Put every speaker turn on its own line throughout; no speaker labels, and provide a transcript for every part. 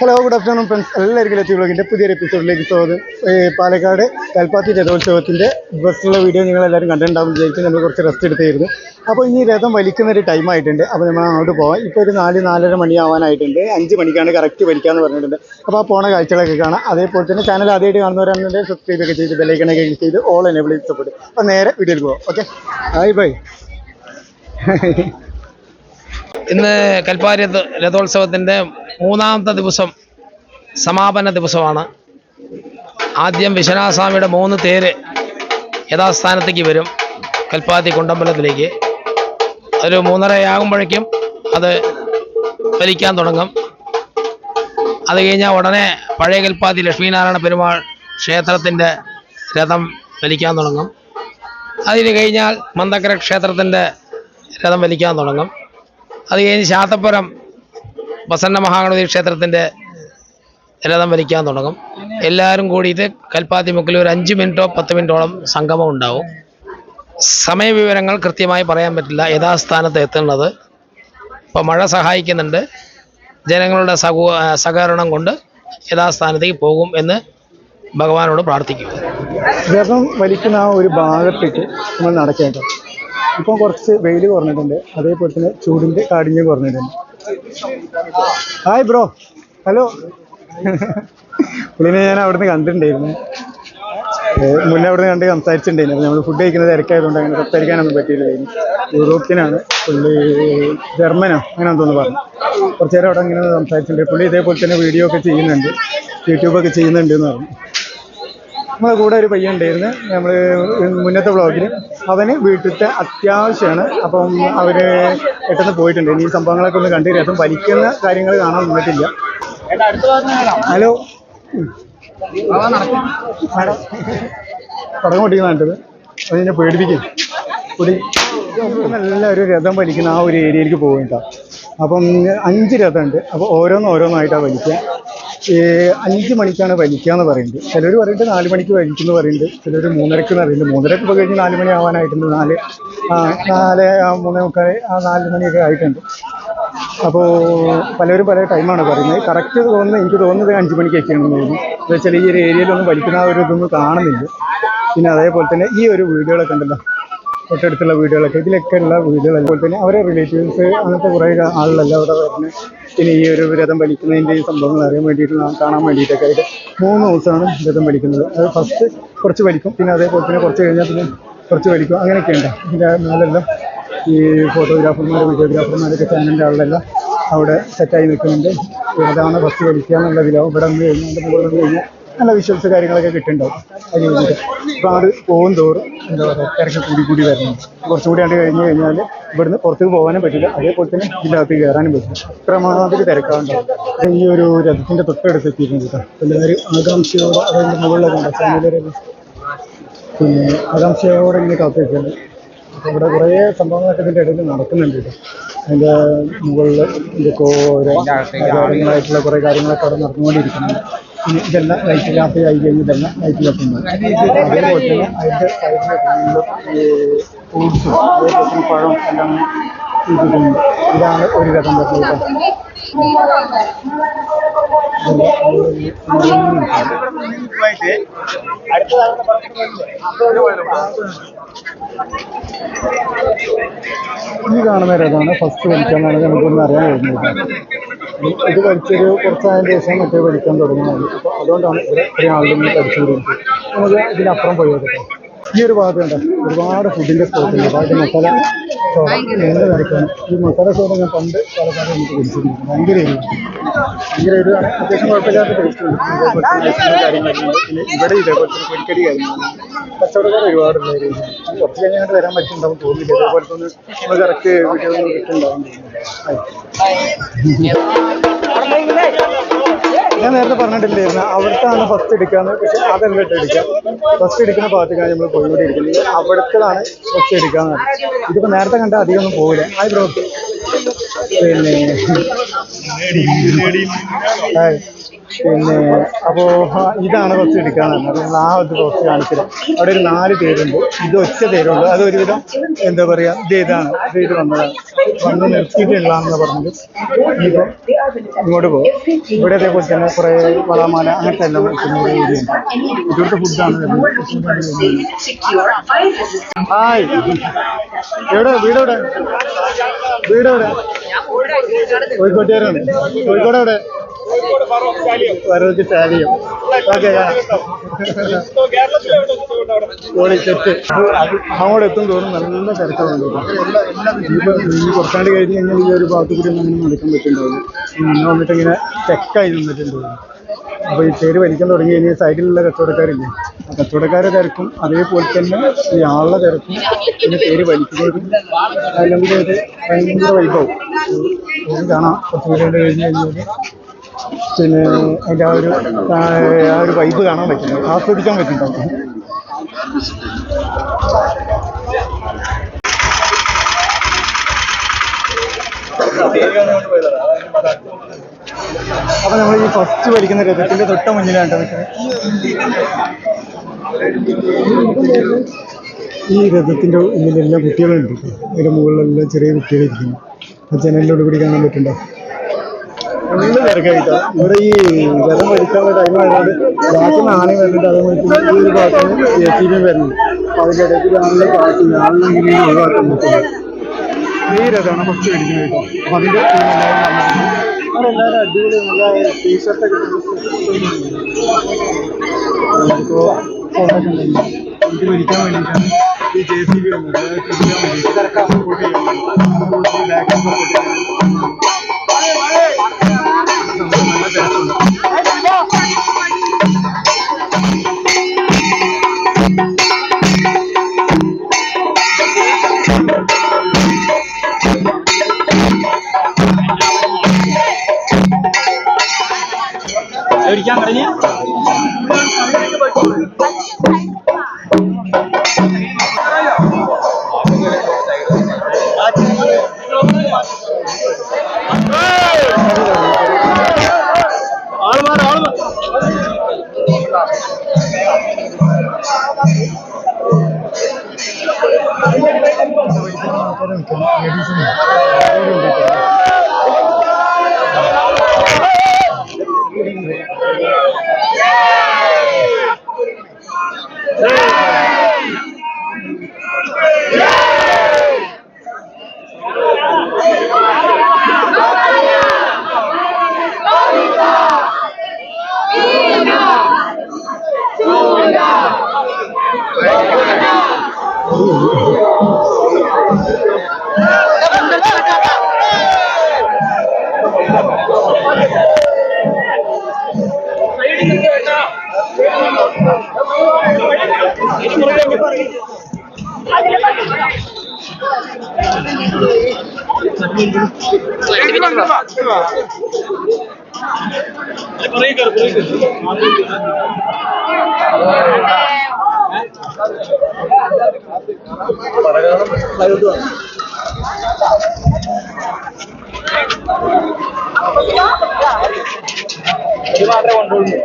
Hello good afternoon friends എല്ലാവർക്കും ലത്തി വ്ളോഗിന്റെ പുതിയൊരു എപ്പിസോഡിലേക്ക് സ്വാഗതം. പാലക്കാട് കൽപ്പാത്തി രഥോത്സവത്തിന്റെ ബസ്സിലുള്ള വീഡിയോ നിങ്ങൾ എല്ലാവരും കണ്ടിട്ടുണ്ടാവും വിചാരിച്ച് നമ്മൾ കുറച്ച് റെസ്റ്റ് എടുത്തായിരുന്നു. അപ്പോൾ ഇനി രഥം വലിക്കുന്ന ഒരു ടൈം ആയിട്ടുണ്ട്. അപ്പോൾ നമ്മൾ അങ്ങോട്ട് പോകാം ഇപ്പോൾ ഒരു നാല് നാലര മണിയാവാനായിട്ടുണ്ട്. അഞ്ച് മണിക്കാണ് കറക്റ്റ് വലിക്കാമെന്ന് പറഞ്ഞിട്ടുണ്ട്. അപ്പോൾ ആ പോണ കാഴ്ചകളൊക്കെ കാണാം. അതേപോലെ തന്നെ ചാനൽ ആദ്യമായിട്ട് കാണുന്നവരാണെന്നുണ്ടെങ്കിൽ സബ്സ്ക്രൈബ് ഒക്കെ ചെയ്ത് ബെല്ലൈക്കണൊക്കെ ക്ലിക്ക് ചെയ്ത് ഓൾ എനേബിൾ ചെയ്ത് അപ്പോൾ നേരെ വീഡിയോയിൽ പോകാം ഓക്കെ ബൈ ബൈ
ഇന്ന് കൽപ്പാരി രഥ- രഥോത്സവത്തിന്റെ മൂന്നാമത്തെ ദിവസം സമാപന ദിവസമാണ്. ആദ്യം വിശ്വനാഥസ്വാമിയുടെ മൂന്ന് തേര് യഥാസ്ഥാനത്തേക്ക് വരും കൽപ്പാത്തി കുണ്ടമ്പലത്തിലേക്ക്. ഒരു മൂന്നരയാകുമ്പോഴേക്കും അത് വലിക്കാൻ തുടങ്ങും. അത് കഴിഞ്ഞാൽ ഉടനെ പഴയ കൽപ്പാത്തി ലക്ഷ്മീനാരായണ പെരുമാൾ ക്ഷേത്രത്തിന്റെ രഥം വലിക്കാൻ തുടങ്ങും. അതിന് കഴിഞ്ഞാൽ മന്ദക്കര ക്ഷേത്രത്തിന്റെ രഥം വലിക്കാൻ തുടങ്ങും. അത് കഴിഞ്ഞ് ശാത്തപ്പുരം പ്രസന്ന മഹാഗണപതി ക്ഷേത്രത്തിന്റെ രഥം വലിക്കാൻ തുടങ്ങും. എല്ലാവരും കൂടിയിട്ട് കൽപ്പാത്തി മുക്കിൽ ഒരു അഞ്ച് മിനിറ്റോ പത്ത് മിനിറ്റോളം സംഗമം ഉണ്ടാവും. സമയവിവരങ്ങൾ കൃത്യമായി പറയാൻ പറ്റില്ല. യഥാസ്ഥാനത്ത് എത്തുന്നത് ഇപ്പോൾ മഴ സഹായിക്കുന്നുണ്ട്. ജനങ്ങളുടെ സഹു സഹകരണം കൊണ്ട് യഥാസ്ഥാനത്തേക്ക് പോകും എന്ന് ഭഗവാനോട് പ്രാർത്ഥിക്കും
രഥം വലിക്കുന്ന ആ ഒരു ഭാഗത്തേക്ക് നമ്മൾ നടക്കേണ്ടത്. ഇപ്പം കുറച്ച് വെയിൽ കുറഞ്ഞിട്ടുണ്ട്. അതേപോലെ തന്നെ ചൂടിന്റെ കാഠിന്യം കുറഞ്ഞിട്ടുണ്ട്. ഹായ് ബ്രോ ഹലോ പുള്ളിനെ ഞാൻ അവിടുന്ന് കണ്ടിട്ടുണ്ടായിരുന്നു. മുന്നേ അവിടുന്ന് കണ്ട് സംസാരിച്ചിട്ടുണ്ടായിരുന്നു. നമ്മൾ ഫുഡ് കഴിക്കുന്നത് തിരക്കായതുകൊണ്ട് അങ്ങനെ സംസാരിക്കാനൊന്നും പറ്റിയില്ലായിരുന്നു യൂറോപ്യനാണ്. പുള്ളി ജർമ്മനോ അങ്ങനെ തോന്നുന്നു പറഞ്ഞു. കുറച്ച് നേരം അവിടെ അങ്ങനെ സംസാരിച്ചിട്ടുണ്ട്. പുള്ളി ഇതേപോലെ തന്നെ വീഡിയോ ഒക്കെ ചെയ്യുന്നുണ്ട്. യൂട്യൂബൊക്കെ ചെയ്യുന്നുണ്ട് എന്ന് പറഞ്ഞു. നമ്മളെ കൂടെ ഒരു പയ്യൻ ഉണ്ടായിരുന്നു. നമ്മൾ മുന്നത്തെ വ്ളോഗിൽ അവന് വീട്ടിലത്തെ അത്യാവശ്യമാണ് അപ്പം അവർ പെട്ടെന്ന് പോയിട്ടുണ്ട്. ഇനി ഈ സംഭവങ്ങളൊക്കെ ഒന്ന് കണ്ടു അപ്പം വലിക്കുന്ന കാര്യങ്ങൾ കാണാൻ നിന്നിട്ടില്ല ഹലോ. പടം പൊട്ടിക്കുന്ന കണ്ടത്. അത് എന്നെ പേടിപ്പിക്കും. പൊടി. നല്ല ഒരു രഥം വലിക്കുന്ന ആ ഒരു ഏരിയയിലേക്ക് പോകുന്നുണ്ടാവും അപ്പം അഞ്ച് രഥമുണ്ട് അപ്പോൾ ഓരോന്ന് ഓരോന്നായിട്ടാണ് വലിക്കുക. അഞ്ച് മണിക്കാണ് വലിക്കുക എന്ന് പറയുന്നത്. ചിലർ പറയുന്നത് നാല് മണിക്ക് വലിക്കുന്നു പറയുന്നുണ്ട്. ചിലർ മൂന്നരക്ക് പറയുന്നുണ്ട്. മൂന്നരക്ക് ഇപ്പോൾ കഴിഞ്ഞ് നാല് മണി ആവാനായിട്ടുണ്ട്. നാല് നാല് മൂന്നേ മുക്കാൽ നാല് മണിയൊക്കെ ആയിട്ടുണ്ട്. അപ്പോൾ പലരും പല ടൈമാണ് പറയുന്നത്. കറക്റ്റ് തോന്നുന്നത് എനിക്ക് തോന്നുന്നത് അഞ്ച് മണിക്കൊക്കെയാണെന്ന് തോന്നുന്നു. എന്താ വെച്ചാൽ ഈ ഒരു ഏരിയയിലൊന്നും വലിക്കുന്ന ആ ഒരു ഇതൊന്നും കാണുന്നില്ല. പിന്നെ അതേപോലെ തന്നെ ഈ ഒരു വീഡിയോകളൊക്കെ ഉണ്ടല്ലോ. തൊട്ടടുത്തുള്ള വീടുകളൊക്കെ ഇതിലൊക്കെ ഉള്ള വീടുകൾ അതുപോലെ തന്നെ അവരെ റിലേറ്റീവ്സ് അങ്ങനത്തെ കുറേ ആളുകളല്ല അവിടെ വരുന്നത്. പിന്നെ ഈ ഒരു രഥം വലിക്കുന്നതിന്റെ സംഭവങ്ങൾ അറിയാൻ വേണ്ടിയിട്ട് കാണാൻ വേണ്ടിയിട്ടൊക്കെ ആയിട്ട് മൂന്ന് ദിവസമാണ് രഥം വലിക്കുന്നത് അത് ഫസ്റ്റ് കുറച്ച് വലിക്കും പിന്നെ അതേപോലെ തന്നെ കുറച്ച് കഴിഞ്ഞാൽ പിന്നെ കുറച്ച് വലിക്കും അങ്ങനെയൊക്കെയുണ്ട് ഇതിന്റെ മേലെല്ലാം ഈ ഫോട്ടോഗ്രാഫർമാർ വീഡിയോഗ്രാഫർമാരൊക്കെ ചാനലിന്റെ ആളുകളെല്ലാം അവിടെ സെറ്റായി നിൽക്കുന്നുണ്ട്. അതാണ് ഫസ്റ്റ് വലിക്കുക വിലാവും ഇവിടെ വന്ന് കഴിഞ്ഞാൽ മുകളിൽ വന്ന് കഴിഞ്ഞാൽ നല്ല വിഷ്വൽസ് കാര്യങ്ങളൊക്കെ കിട്ടുന്നുണ്ടാവും വേണ്ടിയിട്ട്. അപ്പോൾ അത് പോകും തോറും എന്താ പറയുക തിരക്ക് കൂടി കൂടി വരുന്നുണ്ട് കുറച്ചുകൂടി ആണ്ട് കഴിഞ്ഞ് കഴിഞ്ഞാൽ ഇവിടുന്ന് പുറത്തേക്ക് പോകാനും പറ്റില്ല. അതേപോലെ തന്നെ ഇതിന്റെ അകത്ത് കയറാനും പറ്റില്ല. അത്രമാതിരി തിരക്കാണ്ടാവും ഈ ഒരു രഥത്തിന്റെ തൊട്ടടുത്ത് എത്തിയിട്ടുണ്ട് കേട്ടോ. എല്ലാവരും ആകാംക്ഷയോടെ അതിന്റെ മുകളിലൊക്കെ ഉണ്ട്. പിന്നെ ആകാംക്ഷയോടെ ഇങ്ങനെ കാത്തു വെക്കുന്നത് അപ്പോൾ ഇവിടെ കുറേ സംഭവങ്ങളൊക്കെ ഇതിന്റെ ഇടയിൽ നടക്കുന്നുണ്ട് കേട്ടോ. അതിന്റെ മുകളിൽ എന്തൊക്കെ ഓരോ കാര്യങ്ങളായിട്ടുള്ള കുറേ കാര്യങ്ങളൊക്കെ അവിടെ നടന്നുകൊണ്ടിരിക്കുന്നുണ്ട്. ഇതെല്ലാം ലൈറ്റ് ലാപ്പ് ആയി കഴിഞ്ഞ് ഇതെല്ലാം ലൈറ്റ് ലാപ്പ് ഉണ്ട് അതേപോലെ തന്നെ അതിന്റെ ഫ്രൂട്ട്സും അതേപോലെ പഴം എല്ലാം ഇതാണ് ഒരു വരുന്നത്. കേട്ടോ ഈ കാണുന്ന രഥമാണ് ഫസ്റ്റ് വലിക്കാന്നാണ് നമുക്കൊന്ന് അറിയാൻ കഴിഞ്ഞത് ഇത് വലിച്ചൊരു കുറച്ചായതിന് ശേഷം മറ്റേ വലിക്കാൻ തുടങ്ങുന്നത്. അതുകൊണ്ടാണ് ഇവിടെ ഇത്രയും ആളുകൾ പഠിച്ചുകൊണ്ടിരിക്കുന്നത്. നമുക്ക് ഇതിനപ്പുറം പോയി കേട്ടോ ഈ ഒരു ഭാഗത്ത് കണ്ട? ഒരുപാട് ഫുഡിന്റെ സ്പോട്ടുണ്ട് അതായത് മസാല നീണ്ട നിരക്കാണ് ഈ മസാല ഷോപ്പ് ഞാൻ പണ്ട് പാലക്കാട് നമുക്ക് കുടിച്ചിട്ടുണ്ട്. ഭയങ്കര എരിവാണ് ഭയങ്കര ഒരു അത്യാവശ്യം കുഴപ്പമില്ലാത്ത ടേസ്റ്റ് ഉണ്ട്. ഇതേപോലെ തന്നെ ഐസ്ക്രീം കാര്യങ്ങളുണ്ട് പിന്നെ ഇവിടെ ഇതേപോലെ തന്നെ പൊരിക്കടി കാര്യങ്ങളുണ്ട് കച്ചവടക്കാർ ഒരുപാടുള്ള ഏരിയ കുറച്ച് കഴിഞ്ഞാൽ വരാൻ പറ്റുന്നുണ്ടാവും തോന്നില്ല ഇതേപോലെ തന്നെ നമ്മൾ കറക്റ്റ് വീഡിയോ കിട്ടുന്നുണ്ടാവും ഞാൻ നേരത്തെ പറഞ്ഞിട്ടില്ലായിരുന്നു. അവിടുത്താണ് ഫസ്റ്റ് എടുക്കാന്ന്. പക്ഷെ അതല്ല എടുക്കാം ഫസ്റ്റ് എടുക്കുന്ന ഭാഗത്തേക്കാണ് നമ്മൾ പോയിക്കൂടി ഇരിക്കുന്നത്. അവിടത്തതാണ് ഫസ്റ്റ് എടുക്കാന്ന് ഇതിപ്പോൾ നേരത്തെ കണ്ട അധികം ഒന്നും പോകില്ല ഹായ് ബ്രോ പിന്നെ പിന്നെ അപ്പോൾ ഇതാണ് കുറച്ച് എടുക്കാന്ന് പറഞ്ഞത്. ആ ഒരു കുറച്ച് കാണിച്ചത് അവിടെ ഒരു നാല് പേരുണ്ട്. ഇത് ഒറ്റ പേരുണ്ട് അത് ഒരുവിധം എന്താ പറയുക ഇത് ഇതാണ്. ഇത് ഇത് വന്നതാണ്. വന്ന് നിർത്തിയിട്ടുള്ളതാണെന്ന് പറഞ്ഞത്. ഇനിയിപ്പോൾ ഇങ്ങോട്ട് പോകും ഇവിടെ അതേപോലെ തന്നെ കുറേ വളമാല അങ്ങനത്തെ എല്ലാം വെക്കുന്ന ഒരു ഏരിയ ഉണ്ട് ഇവിടുത്തെ ഫുഡാണ് ഹായ്. എവിടെ? വീട് എവിടെ വീട് എവിടെ കോഴിക്കോട്ടുകാരാണ്. കോഴിക്കോട് എവിടെ വരവച്ച് സ്റ്റാഡിയം ഓക്കെ അങ്ങോട്ട് എത്തും തോറും നല്ല തിരക്കുണ്ട് ഇനി കുറച്ചാണ്ട് കഴിഞ്ഞ് കഴിഞ്ഞാൽ ഈ ഒരു ഭാഗത്ത് കൂടി ഒന്നും അങ്ങനെ നടക്കാൻ പറ്റുന്നുണ്ടാവും മുന്നേ വന്നിട്ട് ഇങ്ങനെ ചെക്കായി നിന്നിട്ടുണ്ടാവും അപ്പോൾ ഈ പേര് വലിക്കാൻ തുടങ്ങി കഴിഞ്ഞാൽ സൈഡിലുള്ള കച്ചവടക്കാരില്ലേ? ആ കച്ചവടക്കാരെ തിരക്കും അതേപോലെ തന്നെ ഈ ആളുടെ തിരക്കും പിന്നെ പേര് വലിക്കുന്നതും അല്ലെങ്കിൽ ഭയങ്കര വൈഭവം കാണാം. കുറച്ച് കഴിഞ്ഞ് കഴിഞ്ഞാൽ പിന്നെ അതിന്റെ ആ ഒരു ആ ഒരു വൈബ് കാണാൻ പറ്റില്ല ആസ്വദിക്കാൻ പറ്റില്ല അപ്പൊ നമ്മൾ ഈ ഫസ്റ്റ് വലിക്കുന്ന രഥത്തിന്റെ തൊട്ട മുന്നിലാണ് ഈ രഥത്തിന്റെ ഉള്ളിലെല്ലാം കുട്ടികളുണ്ട്. അതിന്റെ മുകളിലെല്ലാം ചെറിയ കുട്ടികളിരിക്കുന്നു. ആ ജനലിനോട് കൂടി കാണാൻ പറ്റുന്നുണ്ടോ? നല്ല തിരക്കായിട്ടോ ഇവിടെ ഈ രഥം വലിക്കാനുള്ള ടൈം ആയതുകൊണ്ട് ബാക്കി നാണയം വരുന്നുണ്ട്. അതേപോലെ ഈ ഒരു ഭാഗത്ത് എ സി ബി വരുന്നുണ്ട് അപ്പൊ അതിന്റെ ഇടയ്ക്ക് നല്ല കാറ്റ് ആളിനെങ്കിലും ഒഴിവാക്കാൻ പറ്റുന്നു ഈ രഥമാണ് ഫസ്റ്റ് മേടിക്കുന്നത് കേട്ടോ. അപ്പൊ അതിന്റെ എല്ലാവരും അവരെല്ലാവരും അടിപൊളി. നല്ല ടീഷർട്ടൊക്കെ ഇപ്പോ ഇത് വലിക്കാൻ വേണ്ടിയിട്ടാണ്. ഈ ജെ സി ബി വന്നത് തിരിക്കാൻ സപ്പോർട്ട് ചെയ്യുന്നത് ബാക്ക് സപ്പോർട്ട് ചെയ്യുന്നത് നീന്തി ഇത് മാത്രമേ കൊണ്ടുള്ളൂ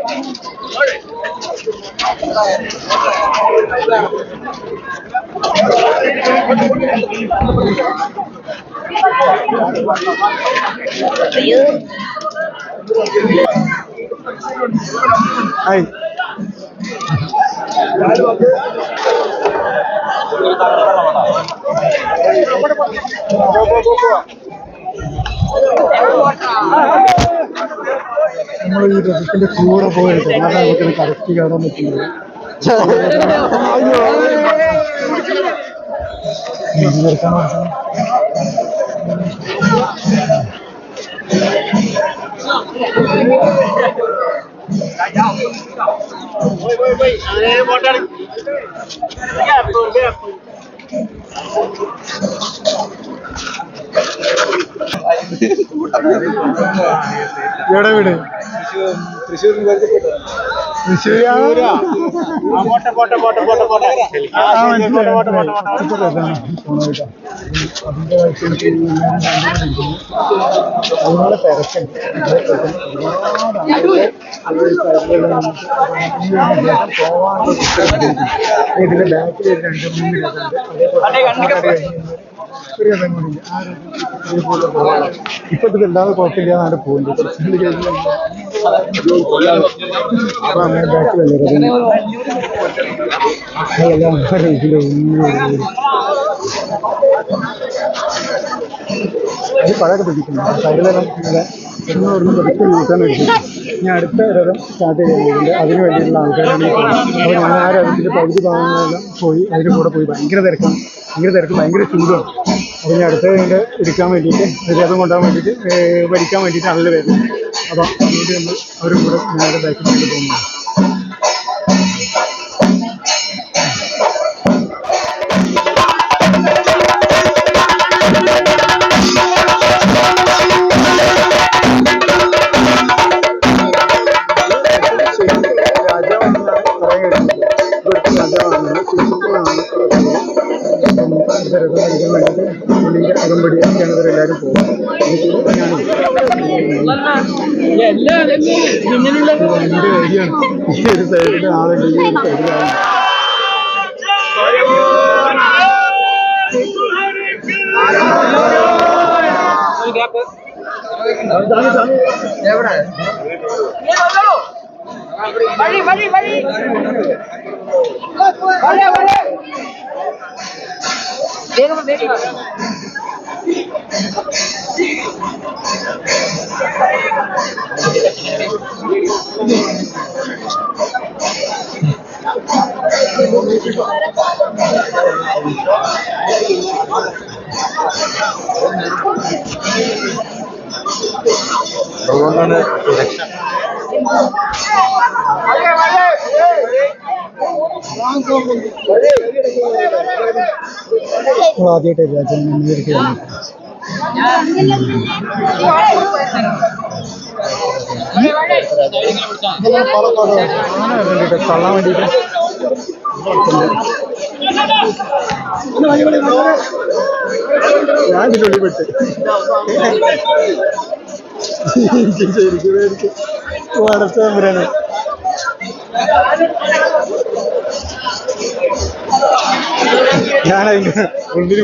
Thank you. ഹായ് നമ്മൾ ഈ രഥത്തിന്റെ കൂടെ പോയിട്ട് കാരണം നമുക്കിത് കറക്റ്റ് കാണാൻ പറ്റുന്നത് അയ്യോ എവിടെ വീട്
തൃശ്ശൂർ പരിചയപ്പെട്ടതാണ്
തൃശ്ശൂരാ? വയസ്സിൽ എല്ലാവരും കണ്ടുകൊണ്ടിരിക്കുന്നു. അതുപോലെ തിരക്കുണ്ട് ഒരുപാട് രഥം പോവാനുള്ള ഇതിന്റെ ബാക്കിൽ രണ്ട് മൂന്ന് രഥമുണ്ട് അതേപോലെ ഒരു രഥം കൂടി ആ രഥം ഇതേപോലെ പോവാണ് ഇപ്പൊ ഇത് വല്ലാതെ കുഴപ്പമില്ല എന്നാണ് പോകുന്നത് കുറച്ചുകൂടി കഴിഞ്ഞ് അപ്പൊ അങ്ങനെ ബാക്കിലല്ലേ അതെല്ലാം ഇതിലൊന്നും അത് പഴയൊക്കെ പിടിക്കുന്നു സൈഡിലെല്ലാം ഇങ്ങനെ ഒന്ന് പതുക്കെ നോക്കാൻ എടുക്കും ഇനി അടുത്ത രഥം സ്റ്റാർട്ട് ചെയ്യുന്നുണ്ട് അതിന് വേണ്ടിയിട്ടുള്ള ആൾക്കാരാണ്. അപ്പോൾ ഞങ്ങൾ ആ രഥത്തിന്റെ പകുതി ഭാഗങ്ങളെല്ലാം പോയി അതിന്റെ കൂടെ പോയി. ഭയങ്കര തിരക്കാണ് ഭയങ്കര തിരക്ക്. ഭയങ്കര ചൂടാണ് അപ്പോൾ ഞാൻ അടുത്ത ഇതിന്റെ എടുക്കാൻ വേണ്ടിയിട്ട് രഥം കൊണ്ടുപോകാൻ വേണ്ടിയിട്ട് പഠിക്കാൻ വേണ്ടിയിട്ട് ആളുകൾ വരുന്നു അപ്പോൾ അതുകൊണ്ട് നമ്മൾ അവരും കൂടെ ഞങ്ങളുടെ ബാക്കിൽ വേണ്ടി പോകുന്നു ഇതിൽ ഞാനും രണ്ട് വഴിയാണ് ഈ ഒരു സൈഡിൽ ആളുണ്ട് ഈ ഒരു സൈഡിൽ ആളുണ്ട്
വഴി വഴി വഴി വഴി വഴി വേഗം വേഗം
അതുകൊണ്ടാണ് സുരക്ഷ ആദ്യമായിട്ട് രാജ്യം നേരിടുകയാണ് തള്ളാൻ വേണ്ടിട്ട് ഞാൻ ഇതിനുള്ളിൽ പെട്ട് എനിക്ക് ശരിക്കും വളർച്ച വടച്ചാമ്പരാണ് ഞാനതിന് ഉള്ളിൽ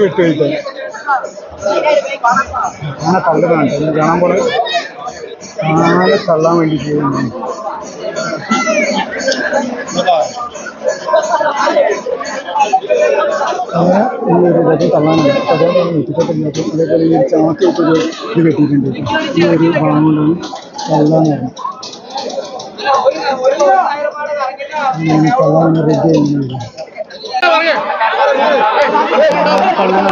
ആന തള്ളതാണ് കേട്ടോ. കാണാൻ പോലെ ആളെ തള്ളാൻ വേണ്ടി ചെയ്യുന്നു. അങ്ങനെ ഈ അതേപോലെ ഈ ചാക്ക് ഇട്ടൊരു ഇത് കെട്ടിയിട്ടുണ്ട് ഈ ഒരു ഭാഗം കൊണ്ടാണ് പറഞ്ഞത് ഞാൻ തള്ളാൻ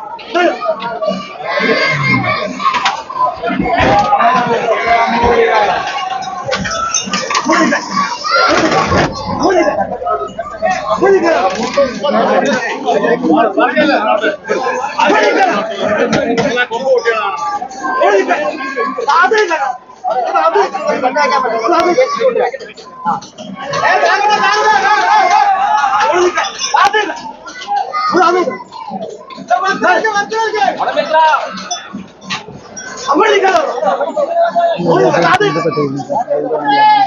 这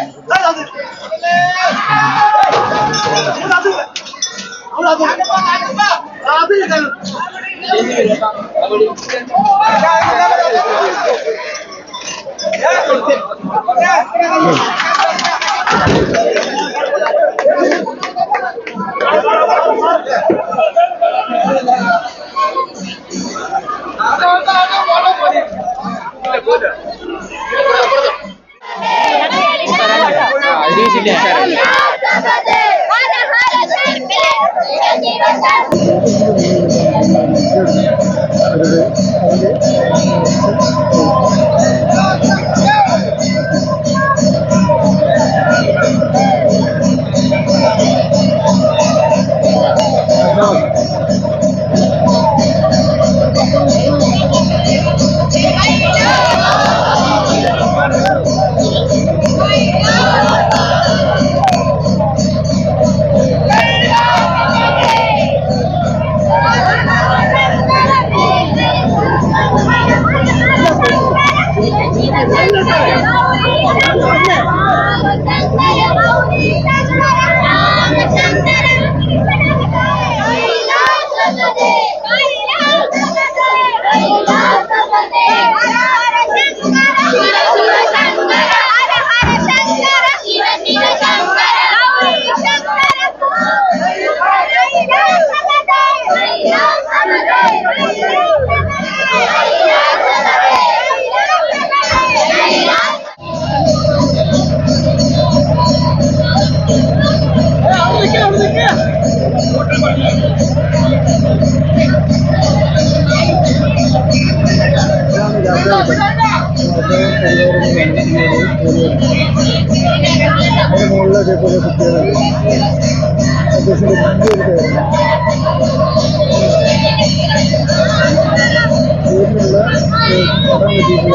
അതിന്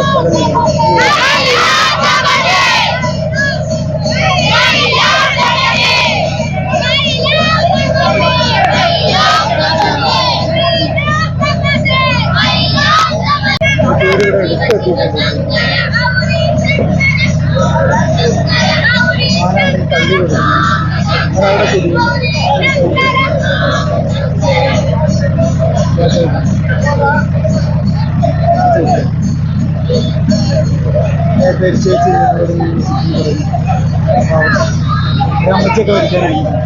പടം കിട്ടിയിട്ടുള്ള けどじゃない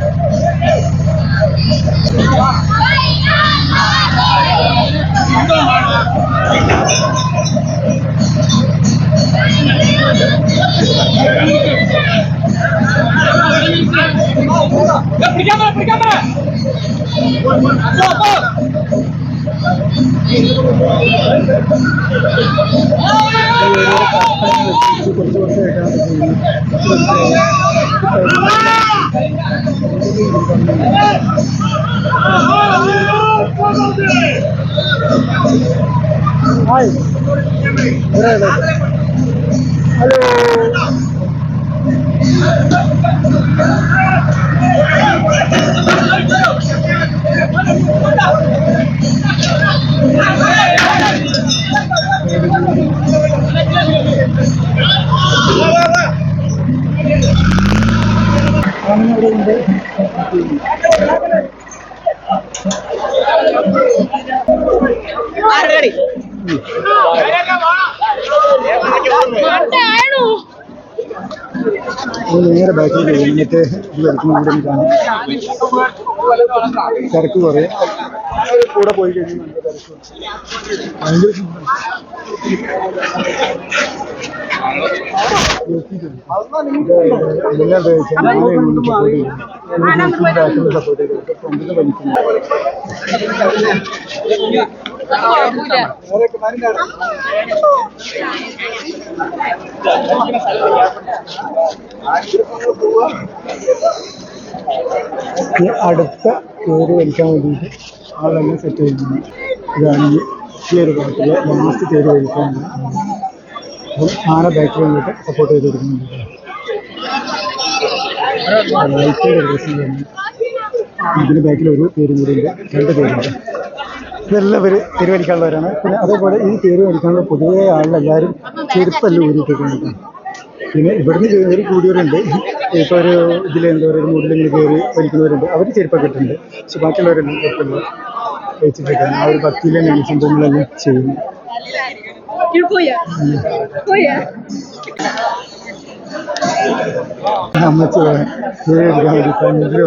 ഹായ് ഹലോ ഇത് നേരെ ബാക്കിൽ കഴിഞ്ഞിട്ട് ഇത് നിന്ന് കാണാം. തിരക്ക് കുറേ കൂടെ പോയി കഴിഞ്ഞാൽ ഭയങ്കര എല്ലാം സപ്പോർട്ട് ചെയ്തു. അടുത്ത പേര് വലിക്കാൻ വേണ്ടിയിട്ട് ആളെല്ലാം സെറ്റ് ചെയ്യുന്നു. ഇതാണ് ഈ ഒരു പാട്ടിൽ ലാസ്റ്റ് പേര് വലിക്കാൻ അപ്പം ആന ബാക്കിൽ വന്നിട്ട് സപ്പോർട്ട് ചെയ്ത് കൊടുക്കുന്നുണ്ട് ഇതിന് ബാക്കിൽ ഒരു പേരും കൂടി ഉണ്ട്. രണ്ട് പേരുണ്ട്. ഇതെല്ലാം ഇവർ തിരുവലിക്കാനുള്ളവരാണ് പിന്നെ അതേപോലെ ഈ തേര് വലിക്കാനുള്ള പൊതുവേ ആളിലെല്ലാവരും ചെരുപ്പല്ല ഊരിയിട്ടുണ്ട് പിന്നെ ഇവിടുന്ന് കയറി കൂടിയവരുണ്ട്. ഇപ്പോൾ ഒരു ഇതിൽ എന്താ പറയുക മൂടിലിങ്ങനെ കയറി വലിക്കുന്നവരുണ്ട്. അവർ ചെരുപ്പൊക്കെ ഇട്ടുണ്ട് പക്ഷെ ബാക്കിയുള്ളവരെല്ലാം ചെരുപ്പല്ല വെച്ചിട്ടൊക്കെയാണ് ആ ഒരു ഭക്തിയിലെ സംഭവങ്ങളെല്ലാം ചെയ്യുന്നു. അമ്മച്ചു എടുക്കാൻ വേണ്ടി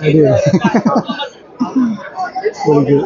അതെ. എനിക്ക്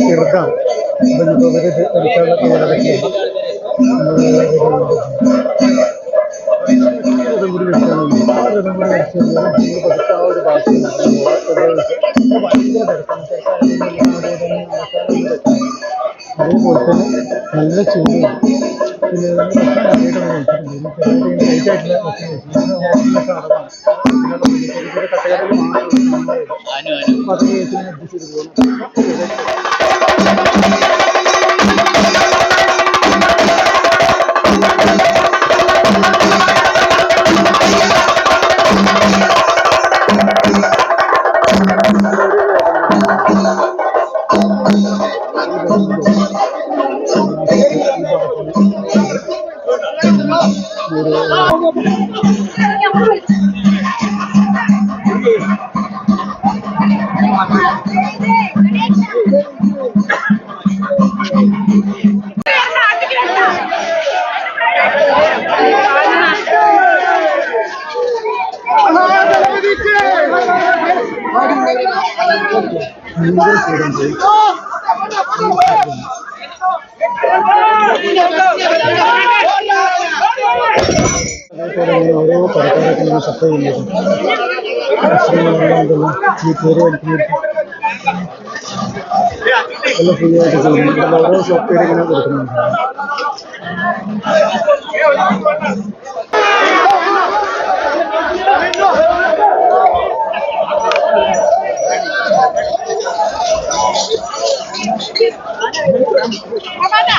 ചെറുതാണ് അപ്പം ഇപ്പോൾ ചൂടുണ്ട് പിന്നെ ഭക്ഷണം നന്നായിട്ട് ലൈറ്റായിട്ടുള്ള ഭക്ഷണം കഴിച്ചിട്ടുണ്ട് കട്ടകടയിൽ മാത്രം അത് കഴിച്ച് അഡ്ജസ്റ്റ് ചെയ്ത്. പോകുന്നു ഭയങ്കര ചൂടുണ്ട് അതേപോലെ ഇങ്ങനെ ഓരോ കടക്കാരൊക്കെ ഇങ്ങനെ സപ്ലൈ ചെയ്യുന്നത് ഭക്ഷണങ്ങളെല്ലാം ഈ പേര് വലിക്കുന്നത് എല്ലാം ഫ്രീ ആയിട്ട് ചെയ്യുന്നു ഇതിൽ ഓരോ ഷോപ്പ് പേര് ഇങ്ങനെ കൊടുക്കുന്നുണ്ട്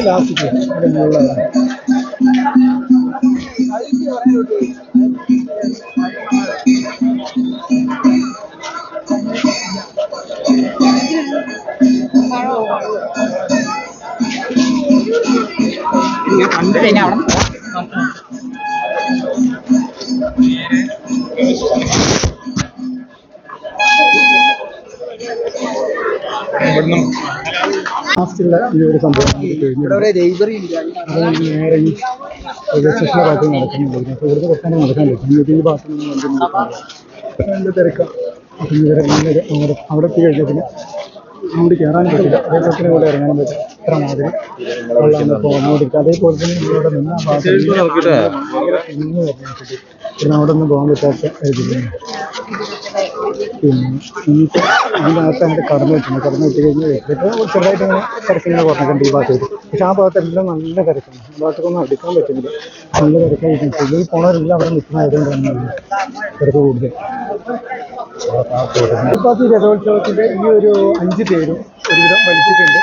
ഇത്
ലാസ്റ്റ് അതിന്റെ ലാസ്റ്റുള്ള ഈ ഒരു സംഭവം ഭാഗത്ത് നടക്കുന്നുണ്ട് ഭാഗത്ത് നിന്ന് തിരക്കാം? അവിടെ അവിടെ എത്തി കഴിഞ്ഞാൽ പിന്നെ അങ്ങോട്ട് കയറാനും പറ്റില്ല. അതേപോലെ തന്നെ ഇവിടെ ഇറങ്ങാനും പറ്റില്ല. ഇത്ര മാതിരി വെള്ളം ഇപ്പോൾ അതേപോലെ തന്നെ ഇവിടെ നിന്ന് ആ ഭാഗത്ത് നിന്ന് പിന്നെ അവിടെ നിന്ന് പോകാൻ പറ്റാത്ത പിന്നെ ഇതിനകത്ത് അങ്ങോട്ട് കടന്നു വെച്ചിട്ടുണ്ട് കടന്നു വെച്ച് കഴിഞ്ഞാൽ ചെറുതായിട്ട് ഇങ്ങനെ തിരക്കിങ്ങനെ കുറഞ്ഞിട്ടുണ്ട് ഈ ഭാഗത്തേക്ക് പക്ഷെ ആ ഭാഗത്തെല്ലാം നല്ല തിരക്കാണ്. ആ ഭാഗത്തൊന്നും അടുക്കാൻ പറ്റുന്നില്ല. നല്ല തിരക്കായിരിക്കും ഈ പോണവരെല്ലാം അവിടെ നിൽക്കുന്നതായതുകൊണ്ടാണ് തിരക്ക് കൂടുതൽ. ഈ രഥോത്സവത്തിന്റെ ഈ ഒരു അഞ്ച് പേരും ഒരുവിധം വലിച്ചിട്ടുണ്ട്.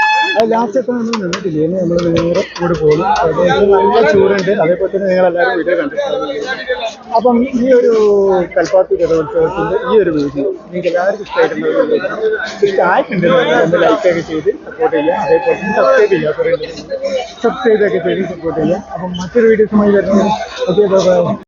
ലാസ്റ്റ് എത്ര നമ്മൾ നിന്നിട്ടില്ല? ഇനി നമ്മൾ നേരെ കൂടെ പോകും നല്ല ചൂടുണ്ട് അതേപോലെ തന്നെ നിങ്ങളെല്ലാവരും വീഡിയോ കണ്ടിട്ടുണ്ട്. അപ്പം ഈ ഒരു കൽപ്പാത്തി രഥോത്സവത്തിന്റെ ഈ ഒരു വീഡിയോ നിങ്ങൾക്ക് എല്ലാവർക്കും ഇഷ്ടമായിട്ടുണ്ടെങ്കിൽ ഇഷ്ടമായിട്ടുണ്ട് ഒന്ന് ലൈക്കൊക്കെ ചെയ്ത് സപ്പോർട്ട് ചെയ്യുക. അതേപോലെ തന്നെ സബ്സ്ക്രൈബ് ചെയ്യുക. ചെയ്ത് സപ്പോർട്ട് ചെയ്യുക. അപ്പം മറ്റൊരു വീഡിയോസുമായി വരുന്നത് ഓക്കെ